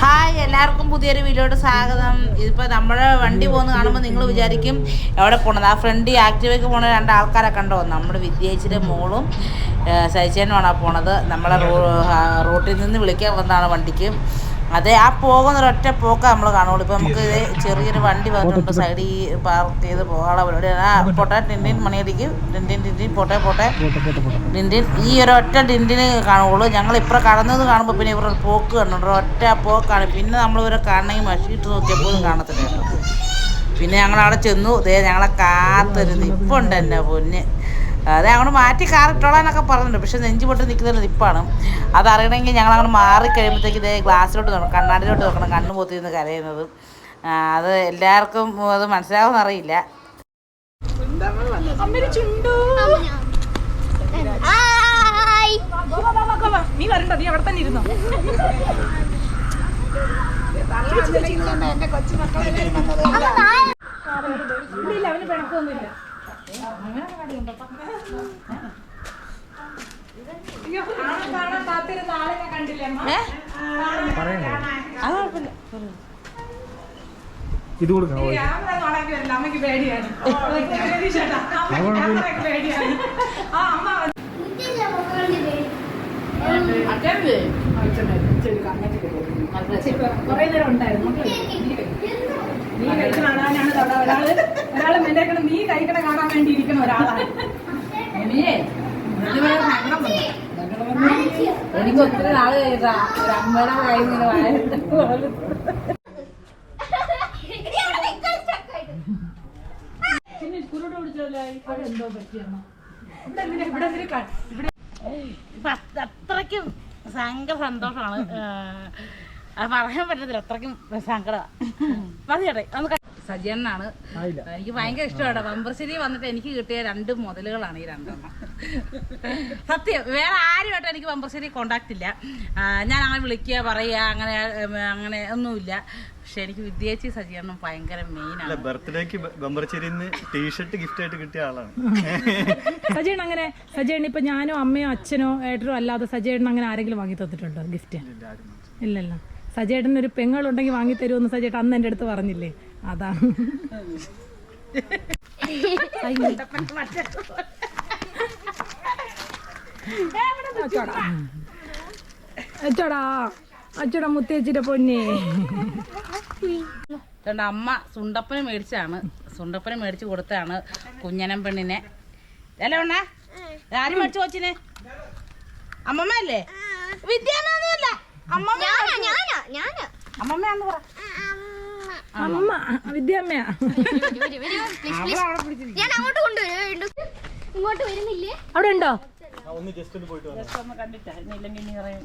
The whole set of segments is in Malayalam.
ഹായ് എല്ലാവർക്കും പുതിയൊരു വീഡിയോയുടെ സ്വാഗതം. ഇതിപ്പോൾ നമ്മുടെ വണ്ടി പോകുന്ന കാണുമ്പോൾ നിങ്ങൾ വിചാരിക്കും എവിടെ പോണത്? ആ ഫ്രണ്ട് ആക്റ്റീവയ്ക്ക് പോണ രണ്ട് ആൾക്കാരെ കണ്ടോ? നമ്മുടെ വിദ്യേച്ചിന്റെ മോളും സഹിച്ചേനുമാണ് പോണത്? നമ്മളെ റോഡിൽ നിന്ന് വിളിക്കാൻ വന്നതാണ് വണ്ടിക്ക്. അതെ ആ പോകുന്ന ഒരൊറ്റ പോക്ക നമ്മൾ കാണുള്ളൂ. ഇപ്പൊ നമുക്ക് ചെറിയൊരു വണ്ടി വന്നിട്ടുണ്ട് സൈഡിൽ പാർക്ക് ചെയ്ത് പോകാനുള്ള പരിപാടി. ആ പോട്ടെ ടിൻഡിൻ മണിയടിക്ക്. ടിൻഡിൻ ടിൻഡിൻ പോട്ടെ പോട്ടെ. ടിൻഡിൻ ഈ ഒരു ഒറ്റ ടിൻഡിന് കാണുള്ളൂ. ഞങ്ങൾ ഇപ്പുറം കടന്നത് കാണുമ്പോൾ പിന്നെ ഇവരുടെ പോക്ക് കണ്ടുണ്ട് ഒറ്റ പോക്കാണ്. പിന്നെ നമ്മൾ ഇവരെ കാണണമെങ്കിൽ മഷിയിട്ട് നോക്കിയപ്പോഴും കാണത്തില്ല. പിന്നെ ഞങ്ങൾ അവിടെ ചെന്നു. ദേ ഞങ്ങളെ കാത്തിരുന്ന്. നിപ്പുണ്ട് ഉണ്ട് പൊന്ന്. അതെ അങ്ങോട്ട് മാറ്റി കാറിട്ടോളാന്നൊക്കെ പറഞ്ഞിട്ടുണ്ട്. പക്ഷെ നെഞ്ചു പൊട്ടി നിൽക്കുന്ന നിപ്പാണ്. അതറിയണമെങ്കിൽ ഞങ്ങൾ അങ്ങോട്ട് മാറി കഴിയുമ്പോഴത്തേക്ക് ഇതേ ഗ്ലാസ്സിലോട്ട് നോക്കണം. കണ്ണാടിയിലോട്ട് നോക്കണം. കണ്ണ് പൊത്തിന്ന് കരയുന്നത്. അത് എല്ലാവർക്കും അത് മനസ്സിലാവുമെന്ന് അറിയില്ല. നീ വരണ്ട നീ അവിടെ തന്നെ ഇരുന്നോ. ഇല്ല അവന് പിണക്കൊന്നുമില്ല ഇത് വരില്ല, അമ്മയ്ക്ക് പേടിയാണ് അമ്മ കുറേ നേരം ഉണ്ടായിരുന്നു. നീ കഴിക്കണ കാണാനാണ് അവിടെ ഒരാൾ ഒരാൾ മെല്ലേക്കണം നീ കഴിക്കണ കാണാൻ വേണ്ടി ഇരിക്കുന്ന ഒരാളാണ്. എനിക്ക് ഒത്തിരി നാൾ കഴിഞ്ഞിട്ടാ ഒരു അമ്മയുടെ അത്രയ്ക്കും ഭയങ്കര സന്തോഷമാണ്. പറയാൻ പറ്റത്തില്ല. അത്രക്കും സങ്കടമാണ് സജീവനാണ് എനിക്ക് ഭയങ്കര ഇഷ്ടമാണ് പമ്പർശ്ശേരി വന്നിട്ട് എനിക്ക് കിട്ടിയ രണ്ട് മുതലുകളാണ് ഈ രണ്ടെണ്ണം. സത്യം വേറെ ആരുമായിട്ട് എനിക്ക് പമ്പർശ്ശേരി കോണ്ടാക്ട് ഇല്ല. ഞാൻ അങ്ങനെ വിളിക്കുക പറയുക അങ്ങനെ അങ്ങനെ ഒന്നുമില്ല. പക്ഷെ എനിക്ക് വിദ്യാച്ചി സജീവനം ഭയങ്കര മെയിനാണ് അല്ല ബർത്ത്ഡേക്ക് ബമ്പർച്ചേരിന്ന് ടീഷർട്ട് ഗിഫ്റ്റ് ആയിട്ട് കിട്ടിയ ആളാണ്. സജേൺ അങ്ങനെ സജേൺ ഇപ്പൊ ഞാനോ അമ്മയോ അച്ഛനോ ഏട്ടനോ അല്ലാതെ സജേട്ടൻ അങ്ങനെ ആരെങ്കിലും വാങ്ങി തന്നിട്ടുണ്ടോ ഗിഫ്റ്റ് ഇല്ലല്ലോ. സജേട്ടൻ ഒരു പെങ്ങളുണ്ടെങ്കിൽ വാങ്ങി തരുമെന്ന് സജേട്ടൻ അന്ന് എന്റെ അടുത്ത് പറഞ്ഞില്ലേ? അതാണ് അച്ചോടാ അച്ചോടാ മുത്തേച്ചിയുടെ പൊന്നേ. അമ്മ സുണ്ടപ്പന മേടിച്ചാണ് സുണ്ടപ്പന മേടിച്ച് കൊടുത്താണ് കുഞ്ഞനം പെണ്ണിനെ. അല്ലേ ഉണ്ണ? ആര് മേടിച്ചു കൊച്ചിനെ? അമ്മമ്മ അല്ലേ വിദ്യാനൊന്നുമല്ല അമ്മമ്മ ഞാനാ ഞാനാ ഞാനാ അമ്മമ്മയാന്ന് പറ. അമ്മ വിദ്യാമ്മയാ. ഞാൻ അങ്ങോട്ട് കൊണ്ടുവരും ഇങ്ങോട്ട് വരുന്നില്ലേ? അവിടെ ഉണ്ടോ ഒന്ന് ജസ്റ്റ് ഒന്ന് പോയിട്ട് വരാം ഒന്ന് കണ്ടിട്ടാ ഇല്ലെങ്കിൽ ഇനി പറയും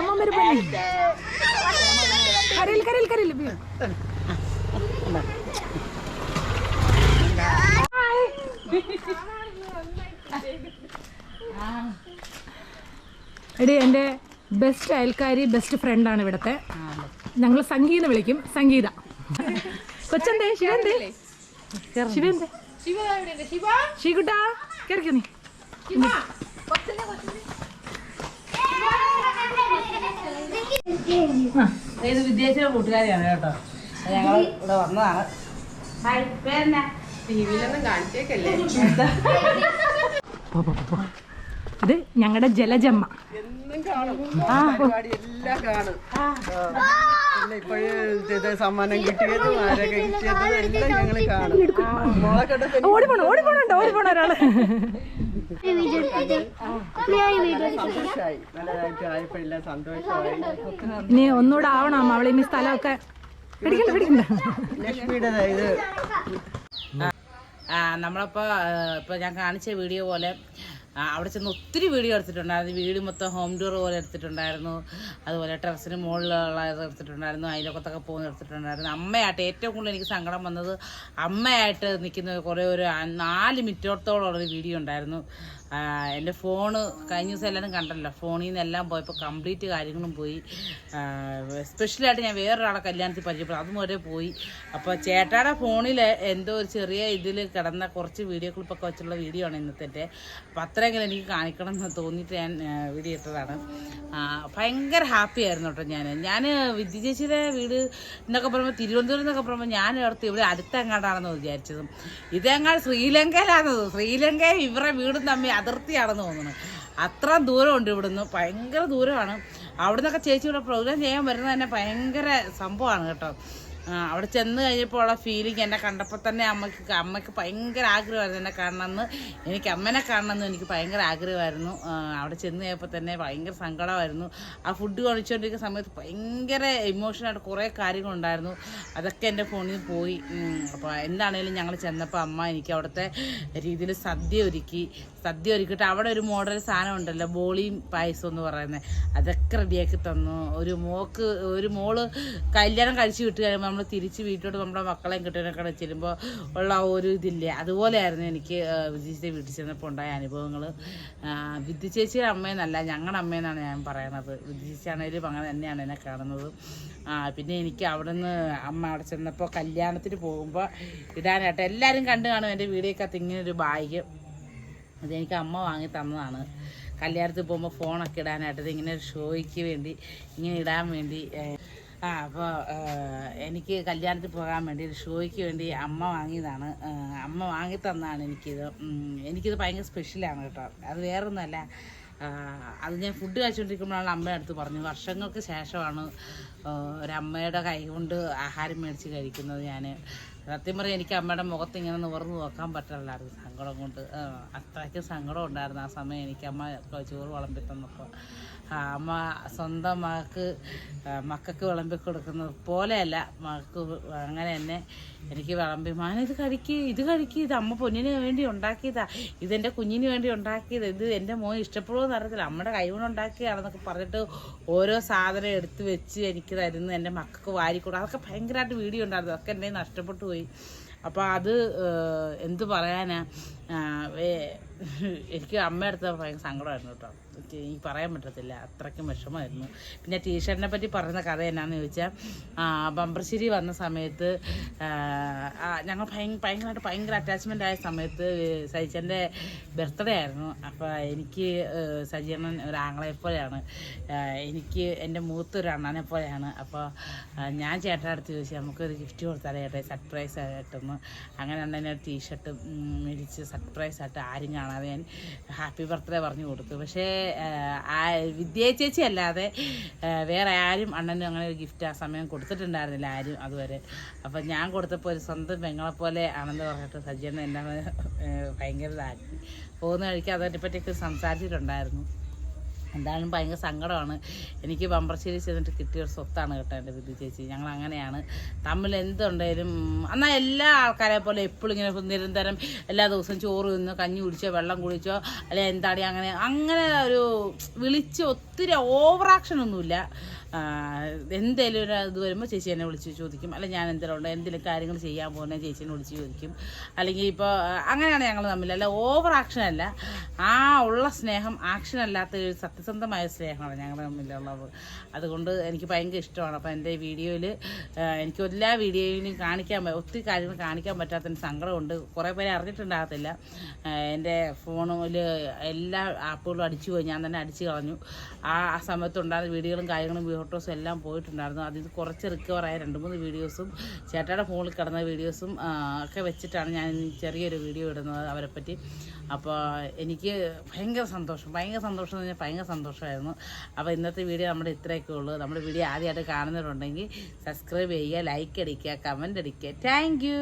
അമ്മമ്മ ഒരു പൊന്നി കരയിൽ കരയിൽ കരയിൽ വീഴ്. എടി എന്റെ ബെസ്റ്റ് അയൽക്കാരി ബെസ്റ്റ് ഫ്രണ്ടാണ് ഇവിടത്തെ. ഞങ്ങൾ സംഗീത വിളിക്കും. സംഗീത. കൊച്ചെന്തേ? ശിവന്തേ? ശിവന്തേ? ശികുട്ടാ കേറിക്കോ നീ. ഇത് വിദ്യാർത്ഥിയുടെ കൂട്ടുകാരിയാണ് കേട്ടോ. ഞങ്ങൾ ഇവിടെ വന്നതാണ്. ഞങ്ങളുടെ പേരെന്നാ ഞങ്ങളുടെ എല്ലാം പിന്നെ ഇപ്പോഴത്തെ സമ്മാനം കിട്ടിയതും ആരൊക്കെ കിട്ടിയതും എല്ലാം ഞങ്ങൾ കാണും. മോളെ കണ്ടപ്പോ ഓടിപ്പോണോ ഓടിപ്പോണ ഒരാൾ? ഇനി ഒന്നുകൂടെ ആവണം അവളെ ഇനി സ്ഥലമൊക്കെ പിടിക്കണ്ട പിടിക്കണ്ട. ലക്ഷ്മിയുടെ ഇത്. ആ, നമ്മളിപ്പോൾ ഇപ്പോൾ ഞാൻ കാണിച്ച വീഡിയോ പോലെ അവിടെ ചെന്ന് ഒത്തിരി വീഡിയോ എടുത്തിട്ടുണ്ടായിരുന്നു. വീട് മൊത്തം ഹോം ടൂർ പോലെ എടുത്തിട്ടുണ്ടായിരുന്നു. അതുപോലെ ടെറസിന് മുകളിലുള്ള എടുത്തിട്ടുണ്ടായിരുന്നു. അതിലൊക്കത്തൊക്കെ പോകുന്ന എടുത്തിട്ടുണ്ടായിരുന്നു. അമ്മയായിട്ട് ഏറ്റവും കൂടുതൽ എനിക്ക് സങ്കടം വന്നത് അമ്മയായിട്ട് നിൽക്കുന്ന കുറേ ഒരു നാല് മിനിറ്റോടത്തോളം ഒരു വീഡിയോ ഉണ്ടായിരുന്നു. എന്റെ ഫോണ് കഴിഞ്ഞ ദിവസം എല്ലാവരും കണ്ടല്ലോ. ഫോണിൽ നിന്ന് എല്ലാം പോയപ്പോൾ കംപ്ലീറ്റ് കാര്യങ്ങളും പോയി. സ്പെഷ്യലായിട്ട് ഞാൻ വേറൊരാളെ കല്യാണത്തിൽ പരിചയപ്പെട്ടു അതും വരെ പോയി. അപ്പോൾ ചേട്ടാടെ ഫോണിൽ എന്തോ ഒരു ചെറിയ ഇതിൽ കിടന്ന കുറച്ച് വീഡിയോ ക്ലിപ്പൊക്കെ വെച്ചുള്ള വീഡിയോ ആണ് ഇന്നത്തെ അപ്പോൾ അത്രയെങ്കിലും എനിക്ക് കാണിക്കണം എന്ന് തോന്നിയിട്ട് ഞാൻ വീഡിയോ ഇട്ടതാണ്. ഭയങ്കര ഹാപ്പി ആയിരുന്നു കേട്ടോ ഞാൻ ഞാൻ വിദ്യ ചേച്ചിയുടെ വീട് എന്നൊക്കെ പറയുമ്പോൾ തിരുവനന്തപുരം എന്നൊക്കെ പറയുമ്പോൾ ഞാൻ ഇവിടുത്തെ ഇവിടെ അടുത്തെങ്ങാണ്ടാണെന്ന് വിചാരിച്ചതും. ഇതെങ്ങാണ്ട് ശ്രീലങ്കയിലാണത് ശ്രീലങ്കയും ഇവരുടെ വീടും തമ്മിൽ അതിർത്തിയാണെന്ന് തോന്നുന്നു. അത്ര ദൂരമുണ്ട് ഇവിടുന്ന്. ഭയങ്കര ദൂരമാണ്. അവിടെ നിന്നൊക്കെ ചേച്ചി ഇവിടെ പ്രോഗ്രാം ചെയ്യാൻ വരുന്നത് തന്നെ ഭയങ്കര സംഭവമാണ് കേട്ടോ. അവിടെ ചെന്ന് കഴിഞ്ഞപ്പോൾ ഉള്ള ഫീലിംഗ് എന്നെ കണ്ടപ്പോൾ തന്നെ അമ്മയ്ക്ക് അമ്മയ്ക്ക് ഭയങ്കര ആഗ്രഹമായിരുന്നു എന്നെ കാണണമെന്ന്. എനിക്ക് അമ്മനെ കാണണമെന്ന് എനിക്ക് ഭയങ്കര ആഗ്രഹമായിരുന്നു. അവിടെ ചെന്ന് കഴിഞ്ഞപ്പോൾ തന്നെ ഭയങ്കര സങ്കടമായിരുന്നു. ആ ഫുഡ് കഴിച്ചുകൊണ്ടിരിക്കുന്ന സമയത്ത് ഭയങ്കര ഇമോഷനായിട്ട് കുറേ കാര്യങ്ങളുണ്ടായിരുന്നു. അതൊക്കെ എന്റെ ഫോണിൽ നിന്ന് പോയി. അപ്പോൾ എന്താണേലും ഞങ്ങൾ ചെന്നപ്പോൾ അമ്മ എനിക്ക് അവിടുത്തെ രീതിയിൽ സദ്യ ഒരുക്കി. സദ്യ ഒരുക്കിട്ട് അവിടെ ഒരു മോഡൽ സാധനം ഉണ്ടല്ലോ ബോളിയും പായസം എന്ന് പറയുന്നത്. അതൊക്കെ റെഡിയാക്കി തന്നു. ഒരു മോക്ക് ഒരു മോൾ കല്യാണം കഴിച്ച് വിട്ട് കഴിയുമ്പോൾ നമ്മൾ തിരിച്ച് വീട്ടിലോട്ട് നമ്മുടെ മക്കളെയും കിട്ടുന്നൊക്കെ ചെല്ലുമ്പോൾ ഉള്ള ഒരു ഇതില്ലേ? അതുപോലെയായിരുന്നു എനിക്ക് വിദ്യ വീട്ടിൽ ചെന്നപ്പോൾ ഉണ്ടായ അനുഭവങ്ങൾ വിദ്യ ചേച്ചിയുടെ അമ്മയെന്നല്ല ഞങ്ങളുടെ അമ്മയെന്നാണ് ഞാൻ പറയണത്. വിദ്യ ചേച്ചി ആണെങ്കിലും അങ്ങനെ തന്നെയാണ് എന്നെ കാണുന്നത്. പിന്നെ എനിക്ക് അവിടെ നിന്ന് അമ്മ അവിടെ ചെന്നപ്പോൾ കല്യാണത്തിന് പോകുമ്പോൾ ഇടാനായിട്ട് എല്ലാവരും കണ്ടു കാണും എന്റെ വീടേക്കകത്ത് ഇങ്ങനെ ഒരു ബാഗ് അതെനിക്ക് അമ്മ വാങ്ങി തന്നതാണ്. കല്യാണത്തിൽ പോകുമ്പോൾ ഫോണൊക്കെ ഇടാനായിട്ട് ഇങ്ങനെ ഒരു ഷോയ്ക്ക് വേണ്ടി ഇങ്ങനെ ഇടാൻ വേണ്ടി ആ അപ്പോൾ എനിക്ക് കല്യാണത്തിൽ പോകാൻ വേണ്ടി ഒരു ഷോയ്ക്ക് വേണ്ടി അമ്മ വാങ്ങിയതാണ്. അമ്മ വാങ്ങി തന്നതാണ് എനിക്കിത്. എനിക്കിത് ഭയങ്കര സ്പെഷ്യലാണ് കേട്ടോ. അത് വേറൊന്നുമല്ല അത് ഞാൻ ഫുഡ് കഴിച്ചുകൊണ്ടിരിക്കുമ്പോഴാണ് അമ്മയുടെ പറഞ്ഞു വർഷങ്ങൾക്ക് ശേഷമാണ് ഒരമ്മയുടെ കൈ കൊണ്ട് ആഹാരം മേടിച്ച് കഴിക്കുന്നത് ഞാൻ സത്യം പറയാം എനിക്ക് അമ്മയുടെ മുഖത്ത് ഇങ്ങനെ നിവർന്ന് നോക്കാൻ പറ്റില്ലായിരുന്നു സങ്കടം കൊണ്ട്. അത്രയ്ക്ക് സങ്കടം ഉണ്ടായിരുന്നു ആ സമയം എനിക്ക് അമ്മ ചോറ് വിളമ്പി തന്നപ്പോൾ അമ്മ സ്വന്തം മകക്ക് മക്കൾക്ക് വിളമ്പി കൊടുക്കുന്നത് പോലെയല്ല മകൾക്ക് അങ്ങനെ തന്നെ എനിക്ക് വിളമ്പി മാന ഇത് കഴിക്ക് ഇത് കഴിക്ക് ഇത് അമ്മ പൊന്നിന് വേണ്ടി ഉണ്ടാക്കിയതാ ഇതെന്റെ കുഞ്ഞിന് വേണ്ടി ഉണ്ടാക്കിയത് ഇത് എന്റെ മോൻ ഇഷ്ടപ്പെടുമോ അറിയത്തില്ല. അമ്മയുടെ കൈ കൊണ്ട് ഉണ്ടാക്കിയതാണെന്നൊക്കെ പറഞ്ഞിട്ട് ഓരോ സാധനം എടുത്ത് വെച്ച് എനിക്ക് തരുന്നു എന്റെ മക്കൾക്ക് വാരിക്കൂടും അതൊക്കെ ഭയങ്കരമായിട്ട് വീഡിയോ ഉണ്ടായിരുന്നു. അതൊക്കെ എന്റെ നഷ്ടപ്പെട്ടു പോയി. അപ്പോൾ അത് എന്ത് പറയാനാ? എനിക്ക് അമ്മയുടെ അടുത്ത് ഭയങ്കര സങ്കടമായിരുന്നു കേട്ടോ. എനിക്ക് പറയാൻ പറ്റത്തില്ല. അത്രയ്ക്കും വിഷമമായിരുന്നു. പിന്നെ ടീഷർട്ടിനെ പറ്റി പറയുന്ന കഥ എന്നാന്ന് ചോദിച്ചാൽ ബംബർശ്ശേരി വന്ന സമയത്ത് ഞങ്ങൾ ഭയങ്കര ഭയങ്കരമായിട്ട് ഭയങ്കര അറ്റാച്ച്മെന്റ് ആയ സമയത്ത് സജിച്ചന്റെ ബർത്ത്ഡേ ആയിരുന്നു. അപ്പോൾ എനിക്ക് സജീർണൻ ഒരു ആങ്ങളെ പോലെയാണ്. എനിക്ക് എന്റെ മൂത്തൊരു അണ്ണനെ പോലെയാണ്. അപ്പോൾ ഞാൻ ചേട്ടന്റെ അടുത്ത് ചോദിച്ചു നമുക്കൊരു ഗിഫ്റ്റ് കൊടുത്താലേ ചേട്ടാ സർപ്രൈസ് ആയിട്ടൊന്ന്. അങ്ങനെ അണ്ണനെ ഒരു ടീഷർട്ട് മേടിച്ച് സർപ്രൈസ് ആയിട്ട് ആരും കാണാതെ ഞാൻ ഹാപ്പി ബർത്ത്ഡേ പറഞ്ഞു കൊടുത്തു. പക്ഷേ വിദ്യ ചേച്ചി അല്ലാതെ വേറെ ആരും അണ്ണനും അങ്ങനെ ഒരു ഗിഫ്റ്റ് ആ സമയം കൊടുത്തിട്ടുണ്ടായിരുന്നില്ല ആരും അതുവരെ. അപ്പം ഞാൻ കൊടുത്തപ്പോൾ ഒരു സ്വന്തം പെങ്ങളെപ്പോലെ ആണെന്ന് പറഞ്ഞിട്ട് സജ്ജന എന്നാണ് ഭയങ്കര ഇതാക്കി. പോകുന്ന വഴിക്ക് അതിനെപ്പറ്റിയൊക്കെ സംസാരിച്ചിട്ടുണ്ടായിരുന്നു. എന്തായാലും ഭയങ്കര സങ്കടമാണ്. എനിക്ക് ബമ്പർശ്ശേരി ചെന്നിട്ട് കിട്ടിയ ഒരു സ്വത്താണ് കേട്ടോ എന്റെ വിധി ചേച്ചി. ഞങ്ങൾ അങ്ങനെയാണ്. തമ്മിൽ എന്തുണ്ടെങ്കിലും എന്നാൽ എല്ലാ ആൾക്കാരെ പോലെ എപ്പോഴും ഇങ്ങനെ നിരന്തരം എല്ലാ ദിവസവും ചോറ് തിന്നോ കഞ്ഞി കുടിച്ചോ വെള്ളം കുടിച്ചോ അല്ലെ എന്താടി അങ്ങനെ അങ്ങനെ ഒരു വിളിച്ച് ഒത്തിരി ആ, എന്തേലും ഒരു ഇത് വരുമ്പോൾ ചേച്ചി എന്നെ വിളിച്ച് ചോദിക്കും. അല്ലെങ്കിൽ ഞാൻ എന്തെങ്കിലും ഉണ്ടോ എന്തെങ്കിലും കാര്യങ്ങൾ ചെയ്യാൻ പോകുന്നത് ചേച്ചീനെ വിളിച്ച് ചോദിക്കും. അല്ലെങ്കിൽ ഇപ്പോൾ അങ്ങനെയാണ് ഞങ്ങൾ തമ്മിൽ. അല്ല ഓവർ ആക്ഷൻ അല്ല. ആ ഉള്ള സ്നേഹം ആക്ഷൻ അല്ലാത്ത ഒരു സത്യസന്ധമായ സ്നേഹമാണ് ഞങ്ങൾ തമ്മിലുള്ളത്. അതുകൊണ്ട് എനിക്ക് ഭയങ്കര ഇഷ്ടമാണ്. അപ്പോൾ എന്റെ വീഡിയോയിൽ എനിക്ക് എല്ലാ വീഡിയോയിലും കാണിക്കാൻ ഒത്തിരി കാര്യങ്ങൾ കാണിക്കാൻ പറ്റാത്തതിന് സങ്കടമുണ്ട്. കുറേ പേരെ അറിഞ്ഞിട്ടുണ്ടാകത്തില്ല. എന്റെ ഫോണിൽ എല്ലാ ആപ്പുകളും അടിച്ചു പോയി. ഞാൻ തന്നെ അടിച്ചു കളഞ്ഞു. ആ ആ സമയത്തുണ്ടായിരുന്ന വീഡിയോകളും കാര്യങ്ങളും ഫോട്ടോസും എല്ലാം പോയിട്ടുണ്ടായിരുന്നു. അതിൽ കുറച്ച് റിക്കവറായ രണ്ട് മൂന്ന് വീഡിയോസും ചേട്ടയുടെ ഫോണിൽ കിടന്ന വീഡിയോസും ഒക്കെ വെച്ചിട്ടാണ് ഞാൻ ചെറിയൊരു വീഡിയോ ഇടുന്നത് അവരെപ്പറ്റി. പറ്റി അപ്പോൾ എനിക്ക് ഭയങ്കര സന്തോഷം. ഭയങ്കര സന്തോഷം എന്ന് പറഞ്ഞാൽ ഭയങ്കര സന്തോഷമായിരുന്നു. അപ്പോൾ ഇന്നത്തെ വീഡിയോ നമ്മുടെ ഇത്രയൊക്കെ ഉള്ളൂ. നമ്മുടെ വീഡിയോ ആദ്യമായിട്ട് കാണുന്നവരുണ്ടെങ്കിൽ സബ്സ്ക്രൈബ് ചെയ്യുക ലൈക്ക് അടിക്കുക കമന്റ് അടിക്കുക. താങ്ക്